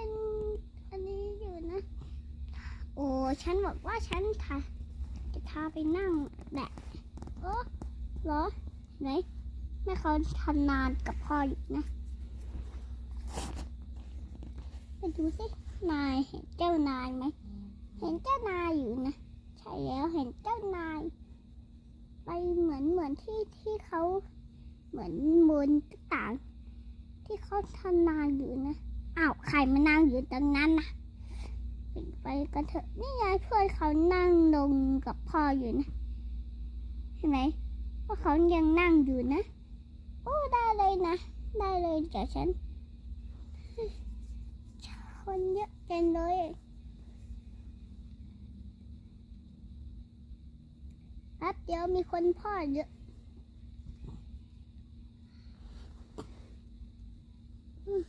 ็นอันนี้อยู่นะ โอ้ฉันบอกว่าฉันทาจะทาไปนั่งแหละออ้หรอไหนแม่เขาทำนานกับพ่ออยู่นะไปดูสินายเห็นเจ้านายไหมเห็นเจ้านายอยู่นะใช่แล้วเห็นเจ้านาย ไปเหมือนเหมือนที่ที่เขาเหมือนบนต่าง ที่เขาทำนานอยู่นะ อ้าวใครมานั่งอยู่ตรงนั้นนะไปไปกันเถอะนี่ยายเพื่อนเขานั่งลงกับพ่ออยู่นะเห็นไหมว่าเขายังนั่งอยู่นะโอ้ได้เลยนะ ได้เลยเดี๋ยวฉันคนเยอะเกินเลยแป๊บเดียวมีคนพ่อเยอะ